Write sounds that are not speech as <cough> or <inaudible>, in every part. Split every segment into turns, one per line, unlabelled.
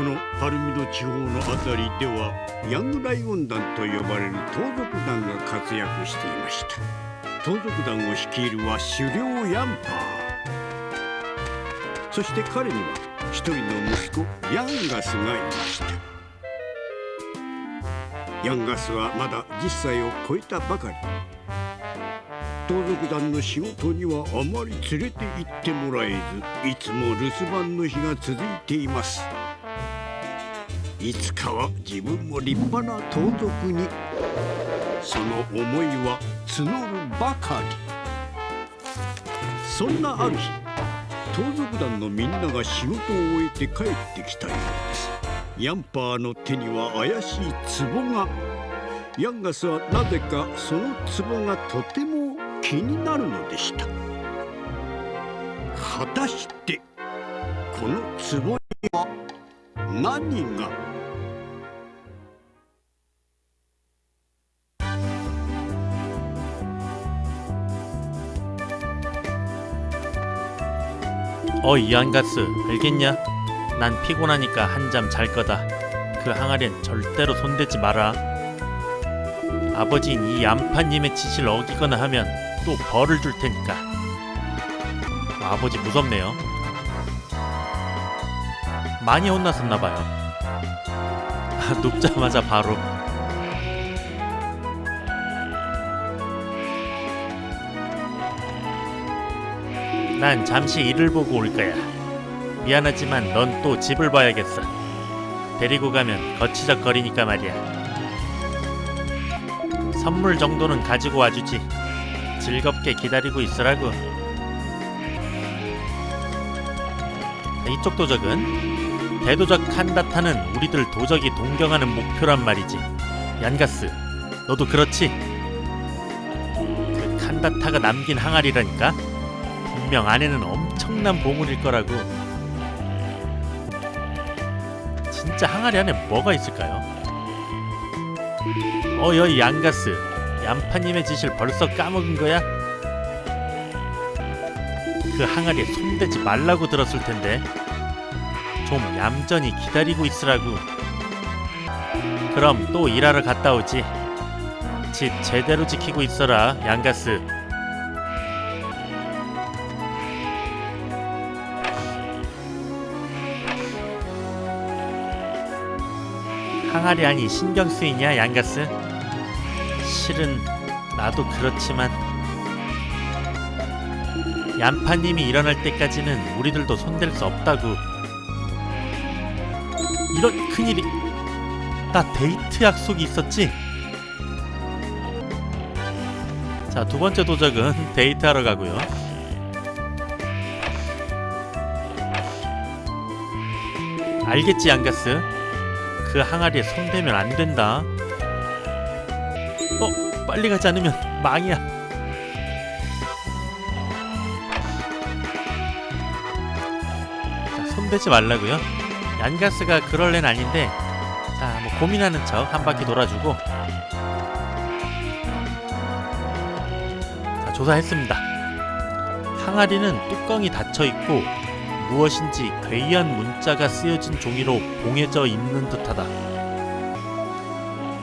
このパルミド地方のあたりではヤングライオン団と呼ばれる盗賊団が活躍していました。盗賊団を率いるは狩猟ヤンパー。そして彼には一人の息子ヤンガスがいました。ヤンガスはまだ10歳を超えたばかり。盗賊団の仕事にはあまり連れて行ってもらえずいつも留守番の日が続いています。いつかは自分も立派な盗賊に。その思いは募るばかり。そんなある日盗賊団のみんなが仕事を終えて帰ってきたようです。ヤンパーの手には怪しい壺が。ヤンガスはなぜかその壺がとても気になるのでした。果たしてこの壺には何が？
어이 얀가스 알겠냐? 난 피곤하니까 한잠 잘 거다. 그 항아리엔 절대로 손대지 마라. 아버지인 이 얀파님의 지시를 어기거나 하면 또 벌을 줄 테니까. 아버지 무섭네요. 많이 혼났었나 봐요. <laughs> 아, 눕자마자 바로. 난 잠시 일을 보고 올 거야. 미안하지만 넌 또 집을 봐야겠어. 데리고 가면 거치적거리니까 말이야. 선물 정도는 가지고 와주지. 즐겁게 기다리고 있으라고. 이쪽 도적은 대도적 칸다타는 우리들 도적이 동경하는 목표란 말이지. 얀가스, 너도 그렇지? 그 칸다타가 남긴 항아리라니까. 분명 안에는 엄청난 보물일 거라고. 진짜 항아리 안에 뭐가 있을까요? 어, 여이 양가스. 얀파님의 지시를 벌써 까먹은 거야? 그 항아리에 손대지 말라고 들었을 텐데. 좀 얌전히 기다리고 있으라고. 그럼 또 일하러 갔다 오지. 집 제대로 지키고 있어라, 양가스. 항아리 아니 신경 쓰이냐 양가스? 실은 나도 그렇지만 얀파님이 일어날 때까지는 우리들도 손댈 수 없다고 이런 큰일이 나 데이트 약속이 있었지? 자 두 번째 도적은 <laughs> 데이트하러 가고요 알겠지 양가스 그 항아리에 손대면 안 된다. 어, 빨리 가지 않으면 망이야. 자, 손대지 말라고요. 얀가스가 그럴 앤 아닌데, 자, 뭐 고민하는 척 한 바퀴 돌아주고. 자, 조사했습니다. 항아리는 뚜껑이 닫혀 있고 무엇인지 괴이한 문자가 쓰여진 종이로 봉해져 있는 듯하다.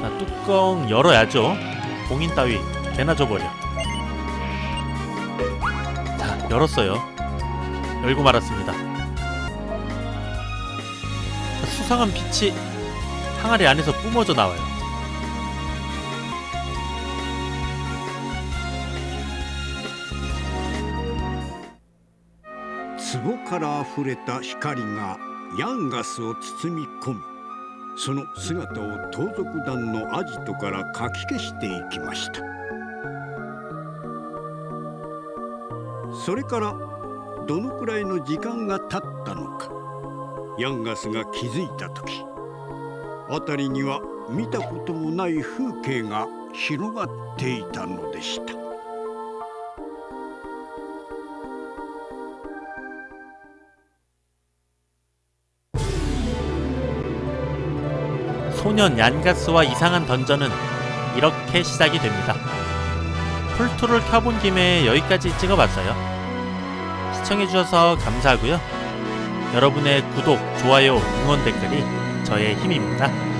자, 뚜껑 열어야죠. 봉인 따위 개나 줘버려. 자, 열었어요. 열고 말았습니다. 자, 수상한 빛이 항아리 안에서 뿜어져 나와요.
壺からあふれた光がヤンガスを包み込みその姿を盗賊団のアジトからかき消していきましたそれからどのくらいの時間が経ったのかヤンガスが気づいた時辺りには見たこともない風景が広がっていたのでした。
소년 얀가스와 이상한 던전은 이렇게 시작이 됩니다. 풀투를 켜본 김에 여기까지 찍어봤어요. 시청해주셔서 감사하고요. 여러분의 구독, 좋아요, 응원 댓글이 저의 힘입니다.